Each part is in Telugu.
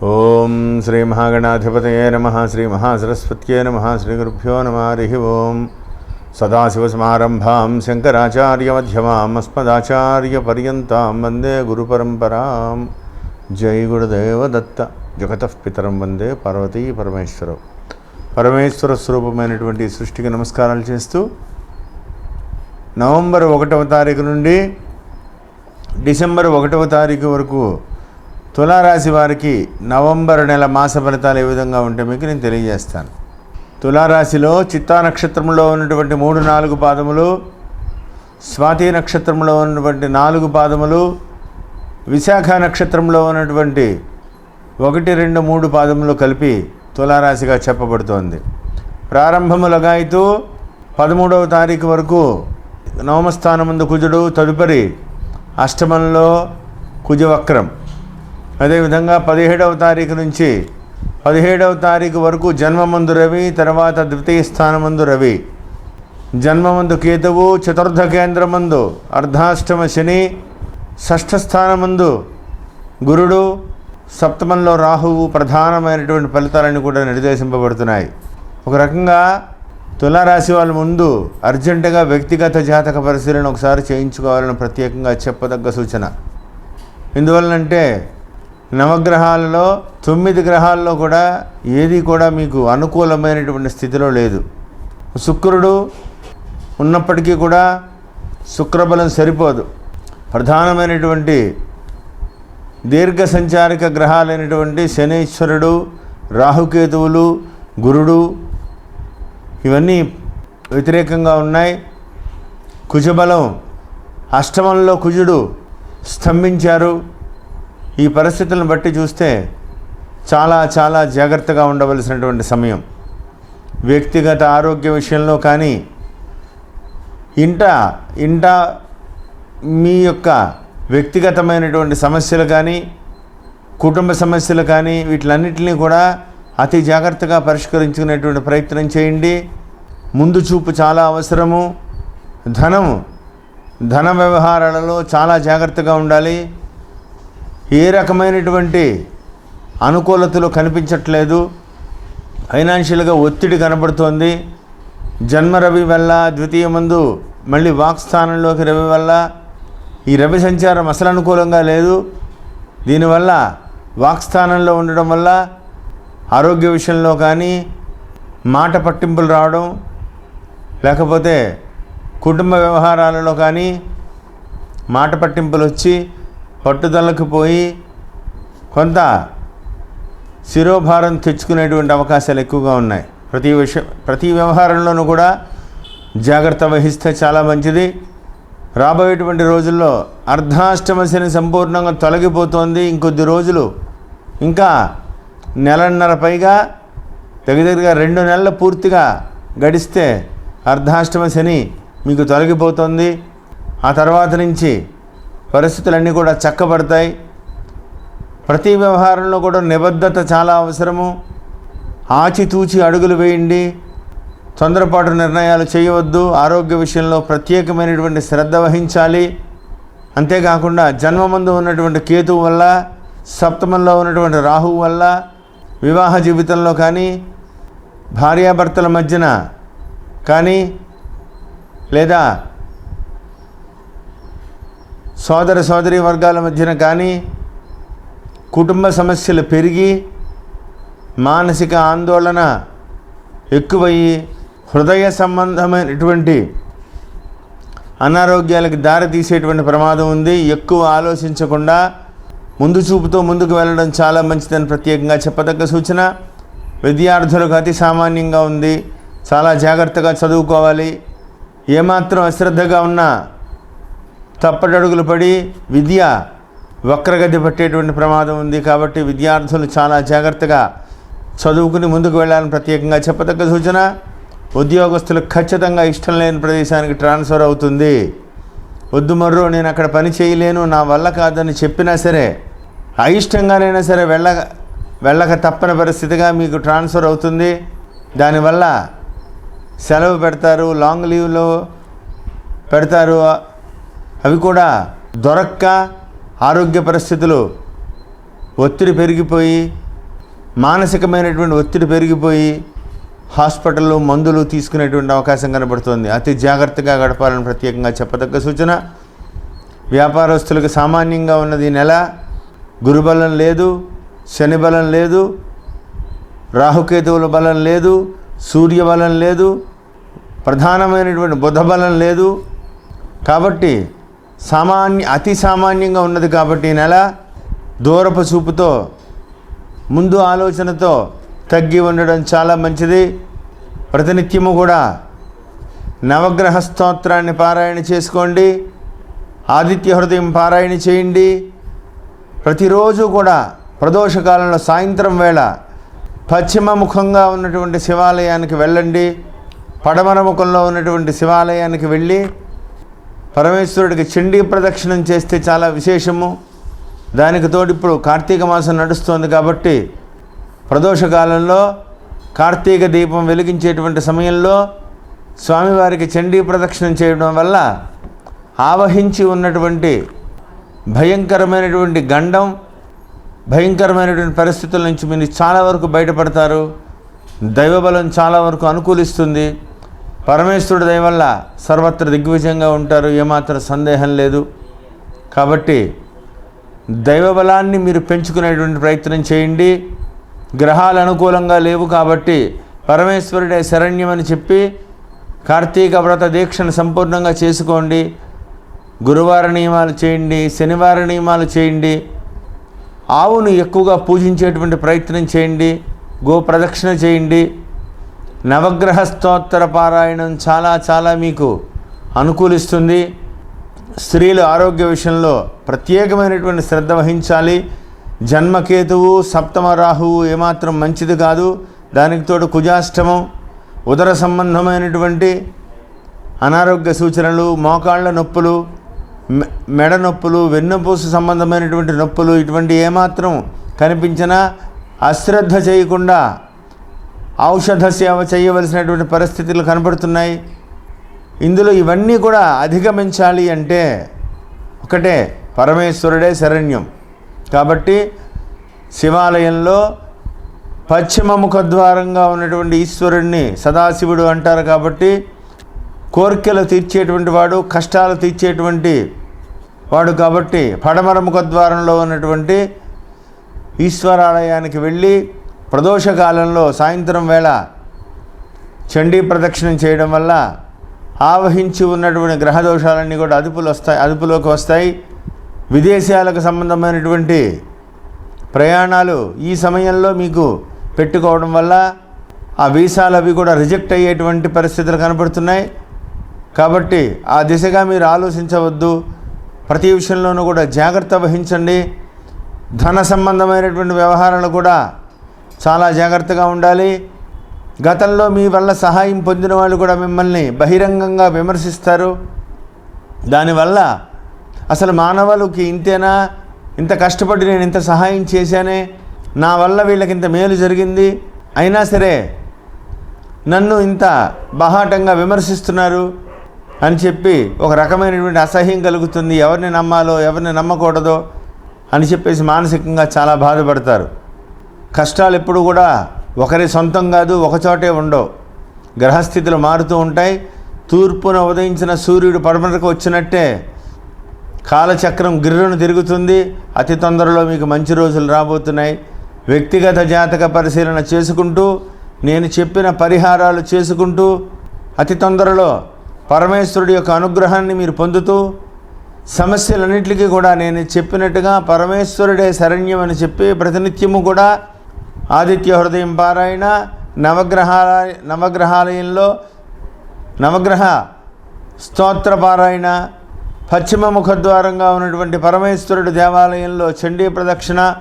ఓం శ్రీ మహాగణాధిపతయే నమ శ్రీ మహాసరస్వత్యే నమ శ్రీ గురుభ్యో నమ హరి ఓం. సదాశివసమారంభాం శంకరాచార్యమధ్యమాం అస్మదాచార్యపర్యంతం వందే గురుపరంపరాం జై గురుదేవదత్త జగత పితరం వందే పార్వతీ పరమేశ్వరం. పరమేశ్వర స్వరూపమైనటువంటి సృష్టికి నమస్కారాలు చేస్తూ నవంబర్ ఒకటవ తారీఖు నుండి డిసెంబర్ ఒకటవ తారీఖు వరకు తులారాశి వారికి నవంబర్ నెల మాస ఫలితాలు ఏ విధంగా ఉంటే మీకు నేను తెలియజేస్తాను. తులారాశిలో చిత్తా నక్షత్రంలో ఉన్నటువంటి మూడు నాలుగు పాదములు స్వాతి నక్షత్రంలో ఉన్నటువంటి నాలుగు పాదములు విశాఖ నక్షత్రంలో ఉన్నటువంటి ఒకటి రెండు మూడు పాదములు కలిపి తులారాశిగా చెప్పబడుతోంది. ప్రారంభము లగాయితూ పదమూడవ తారీఖు వరకు నవమస్థానముందు కుజుడు తదుపరి అష్టమంలో కుజవక్రం. అదేవిధంగా పదిహేడవ తారీఖు నుంచి పదిహేడవ తారీఖు వరకు జన్మమందు రవి తర్వాత ద్వితీయ స్థానమందు రవి. జన్మమందు కేతువు చతుర్థ కేంద్రమందు అర్ధాష్టమ శని షష్ఠ స్థానమందు గురుడు సప్తమంలో రాహువు ప్రధానమైనటువంటి ఫలితాలని కూడా నిర్దేశింపబడుతున్నాయి. ఒక రకంగా తులారాశి వాళ్ళ ముందు అర్జెంటుగా వ్యక్తిగత జాతక పరిశీలన ఒకసారి చేయించుకోవాలని ప్రత్యేకంగా చెప్పదగ్గ సూచన. ఎందువలనంటే నవగ్రహాలలో తొమ్మిది గ్రహాల్లో కూడా ఏది కూడా మీకు అనుకూలమైనటువంటి స్థితిలో లేదు. శుక్రుడు ఉన్నప్పటికీ కూడా శుక్రబలం సరిపోదు. ప్రధానమైనటువంటి దీర్ఘ సంచారిక గ్రహాలైనటువంటి శనీశ్వరుడు రాహుకేతువులు గురుడు ఇవన్నీ వ్యతిరేకంగా ఉన్నాయి. కుజబలం అష్టమంలో కుజుడు స్తంభించారు. ఈ పరిస్థితులను బట్టి చూస్తే చాలా చాలా జాగ్రత్తగా ఉండవలసినటువంటి సమయం. వ్యక్తిగత ఆరోగ్య విషయంలో కానీ ఇంట ఇంట మీ యొక్క వ్యక్తిగతమైనటువంటి సమస్యలు కానీ కుటుంబ సమస్యలు కానీ వీటిలన్నింటినీ కూడా అతి జాగ్రత్తగా పరిష్కరించుకునేటువంటి ప్రయత్నం చేయండి. ముందు చూపు చాలా అవసరము. ధనము ధన వ్యవహారాలలో చాలా జాగ్రత్తగా ఉండాలి. ఏ రకమైనటువంటి అనుకూలతలు కనిపించట్లేదు. ఫైనాన్షియల్గా ఒత్తిడి కనబడుతోంది. జన్మ రవి వల్ల ద్వితీయ మందు మళ్ళీ వాక్ స్థానంలోకి రవి వల్ల ఈ రవి సంచారం అసలు అనుకూలంగా లేదు. దీనివల్ల వాక్ స్థానంలో ఉండడం వల్ల ఆరోగ్య విషయంలో కానీ మాట పట్టింపులు రావడం లేకపోతే కుటుంబ వ్యవహారాలలో కానీ మాట పట్టింపులు వచ్చి పట్టుదలకు పోయి కొంత శిరోభారం తెచ్చుకునేటువంటి అవకాశాలు ఎక్కువగా ఉన్నాయి. ప్రతి విషయం ప్రతి వ్యవహారంలోనూ కూడా జాగ్రత్త వహిస్తే చాలా మంచిది. రాబోయేటువంటి రోజుల్లో అర్ధాష్టమ శని సంపూర్ణంగా తొలగిపోతోంది. ఇంకొద్ది రోజులు ఇంకా నెలన్నర పైగా దగ్గర దగ్గరగా రెండు నెలలు పూర్తిగా గడిస్తే అర్ధాష్టమ శని మీకు తొలగిపోతుంది. ఆ తర్వాత నుంచి పరిస్థితులన్నీ కూడా చక్కబడతాయి. ప్రతి వ్యవహారంలో కూడా నిబద్ధత చాలా అవసరము. ఆచితూచి అడుగులు వేయండి. తొందరపాటు నిర్ణయాలు చేయవద్దు. ఆరోగ్య విషయంలో ప్రత్యేకమైనటువంటి శ్రద్ధ వహించాలి. అంతేకాకుండా జన్మమందు ఉన్నటువంటి కేతువు వల్ల సప్తమంలో ఉన్నటువంటి రాహువు వల్ల వివాహ జీవితంలో కానీ భార్యాభర్తల మధ్యన కానీ లేదా సోదర సోదరి వర్గాల మధ్యన కానీ కుటుంబ సమస్యలు పెరిగి మానసిక ఆందోళన ఎక్కువయ్యి హృదయ సంబంధమైనటువంటి అనారోగ్యాలకు దారి తీసేటువంటి ప్రమాదం ఉంది. ఎక్కువ ఆలోచించకుండా ముందు చూపుతో ముందుకు వెళ్ళడం చాలా మంచిదని ప్రత్యేకంగా చెప్పదగ్గ సూచన. విద్యార్థులకు అతి సామాన్యంగా ఉంది. చాలా జాగ్రత్తగా చదువుకోవాలి. ఏమాత్రం అశ్రద్ధగా ఉన్నా తప్పటడుగులు పడి విద్య వక్రగతి పట్టేటువంటి ప్రమాదం ఉంది కాబట్టి విద్యార్థులు చాలా జాగ్రత్తగా చదువుకుని ముందుకు వెళ్ళాలని ప్రత్యేకంగా చెప్పదగ్గ సూచన. ఉద్యోగస్తులు ఖచ్చితంగా ఇష్టం లేని ప్రదేశానికి ట్రాన్స్ఫర్ అవుతుంది. వద్దు మర్రో నేను అక్కడ పని చేయలేను నా వల్ల కాదని చెప్పినా సరే అయిష్టంగానైనా సరే వెళ్ళ వెళ్ళక తప్పని పరిస్థితిగా మీకు ట్రాన్స్ఫర్ అవుతుంది. దానివల్ల సెలవు పెడతారు లాంగ్ లీవ్లో పెడతారు అవి కూడా దొరక్క ఆరోగ్య పరిస్థితులు ఒత్తిడి పెరిగిపోయి మానసికమైనటువంటి ఒత్తిడి పెరిగిపోయి హాస్పిటల్లో మందులు తీసుకునేటువంటి అవకాశం కనబడుతుంది. అతి జాగ్రత్తగా గడపాలని ప్రత్యేకంగా చెప్పదగ్గ సూచన. వ్యాపారస్తులకు సామాన్యంగా ఉన్నది నెల. గురుబలం లేదు శని బలం లేదు రాహుకేతువుల బలం లేదు సూర్య బలం లేదు ప్రధానమైనటువంటి బుధ బలం లేదు. కాబట్టి సామాన్య అతి సామాన్యంగా ఉన్నది కాబట్టి నెల దూరపు చూపుతో ముందు ఆలోచనతో తగ్గి ఉండడం చాలా మంచిది. ప్రతినిత్యము కూడా నవగ్రహ స్తోత్రాన్ని పారాయణ చేసుకోండి. ఆదిత్య హృదయం పారాయణ చేయండి. ప్రతిరోజు కూడా ప్రదోషకాలంలో సాయంత్రం వేళ పశ్చిమ ముఖంగా ఉన్నటువంటి శివాలయానికి వెళ్ళండి. పడమర ముఖంలో ఉన్నటువంటి శివాలయానికి వెళ్ళి పరమేశ్వరుడికి చండీ ప్రదక్షిణం చేస్తే చాలా విశేషము. దానికి తోడు ఇప్పుడు కార్తీక మాసం నడుస్తోంది కాబట్టి ప్రదోషకాలంలో కార్తీక దీపం వెలిగించేటువంటి సమయంలో స్వామివారికి చండీ ప్రదక్షిణం చేయడం వల్ల ఆవహించి ఉన్నటువంటి భయంకరమైనటువంటి గండం భయంకరమైనటువంటి పరిస్థితుల నుంచి మీరు చాలా వరకు బయటపడతారు. దైవబలం చాలా వరకు అనుకూలిస్తుంది. పరమేశ్వరుడు దయవల్ల సర్వత్ర దిగ్విజయంగా ఉంటారు ఏమాత్రం సందేహం లేదు. కాబట్టి దైవబలాన్ని మీరు పెంచుకునేటువంటి ప్రయత్నం చేయండి. గ్రహాలు అనుకూలంగా లేవు కాబట్టి పరమేశ్వరుడే శరణ్యమని చెప్పి కార్తీక వ్రత దీక్షను సంపూర్ణంగా చేసుకోండి. గురువార నియమాలు చేయండి శనివార నియమాలు చేయండి. ఆవును ఎక్కువగా పూజించేటువంటి ప్రయత్నం చేయండి. గో ప్రదక్షిణ చేయండి. నవగ్రహ స్తోత్ర పారాయణం చాలా చాలా మీకు అనుకూలిస్తుంది. స్త్రీలు ఆరోగ్య విషయంలో ప్రత్యేకమైనటువంటి శ్రద్ధ వహించాలి. జన్మకేతువు సప్తమ రాహువు ఏమాత్రం మంచిది కాదు. దానికి తోడు కుజాష్టమం ఉదర సంబంధమైనటువంటి అనారోగ్య సూచనలు మోకాళ్ళ నొప్పులు మె- మెడ నొప్పులు వెన్నుపూసు సంబంధమైనటువంటి నొప్పులు ఇటువంటి ఏమాత్రం కనిపించినా అశ్రద్ధ చేయకుండా ఔషధ సేవ చేయవలసినటువంటి పరిస్థితులు కనబడుతున్నాయి. ఇందులో ఇవన్నీ కూడా అధిగమించాలి అంటే ఒకటే పరమేశ్వరుడే శరణ్యం. కాబట్టి శివాలయంలో పశ్చిమ ముఖద్వారంగా ఉన్నటువంటి ఈశ్వరుణ్ణి సదాశివుడు అంటారు కాబట్టి కోరికలు తీర్చేటువంటి వాడు కష్టాలు తీర్చేటువంటి వాడు కాబట్టి పడమర ముఖద్వారంలో ఉన్నటువంటి ఈశ్వరాలయానికి వెళ్ళి ప్రదోషకాలంలో సాయంత్రం వేళ చండీ ప్రదక్షిణం చేయడం వల్ల ఆవహించి ఉన్నటువంటి గ్రహ దోషాలన్నీ కూడా అదుపులు వస్తాయి అదుపులోకి వస్తాయి. విదేశాలకు సంబంధమైనటువంటి ప్రయాణాలు ఈ సమయంలో మీకు పెట్టుకోవడం వల్ల ఆ వీసాలు అవి కూడా రిజెక్ట్ అయ్యేటువంటి పరిస్థితులు కనపడుతున్నాయి. కాబట్టి ఆ దిశగా మీరు ఆలోచించవద్దు. ప్రతి విషయంలోనూ కూడా జాగ్రత్త వహించండి. ధన సంబంధమైనటువంటి వ్యవహారాలు కూడా చాలా జాగ్రత్తగా ఉండాలి. గతంలో మీ వల్ల సహాయం పొందిన వాళ్ళు కూడా మిమ్మల్ని బహిరంగంగా విమర్శిస్తారు. దానివల్ల అసలు మానవులకి ఇంతేనా? ఇంత కష్టపడి నేను ఇంత సహాయం చేశానే? నా వల్ల వీళ్ళకి ఇంత మేలు జరిగింది? అయినా సరే నన్ను ఇంత బహాటంగా విమర్శిస్తున్నారు అని చెప్పి ఒక రకమైనటువంటి అసహ్యం కలుగుతుంది. ఎవరిని నమ్మాలో ఎవరిని నమ్మకూడదో అని చెప్పేసి మానసికంగా చాలా బాధపడతారు. కష్టాలు ఎప్పుడు కూడా ఒకరి సొంతం కాదు ఒకచోటే ఉండవు. గ్రహస్థితులు మారుతూ ఉంటాయి. తూర్పున ఉదయించిన సూర్యుడు పడమరకు వచ్చినట్టే కాలచక్రం గిర్రును తిరుగుతుంది. అతి తొందరలో మీకు మంచి రోజులు రాబోతున్నాయి. వ్యక్తిగత జాతక పరిశీలన చేసుకుంటూ నేను చెప్పిన పరిహారాలు చేసుకుంటూ అతి తొందరలో పరమేశ్వరుడి యొక్క అనుగ్రహాన్ని మీరు పొందుతూ సమస్యలన్నింటికీ కూడా నేను చెప్పినట్టుగా పరమేశ్వరుడే శరణ్యం అని చెప్పి ప్రతినిత్యము కూడా ఆదిత్య హృదయం పారాయణ నవగ్రహాల నవగ్రహాలయంలో నవగ్రహ స్తోత్ర పారాయణ పశ్చిమ ముఖద్వారంగా ఉన్నటువంటి పరమేశ్వరుడు దేవాలయంలో చండీ ప్రదక్షిణ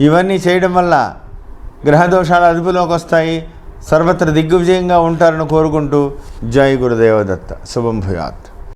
ఇవన్నీ చేయడం వల్ల గ్రహదోషాలు అదుపులోకి వస్తాయి. సర్వత్ర దిగ్విజయంగా ఉంటారని కోరుకుంటూ జై గురుదేవదత్త. శుభం భూయాత్.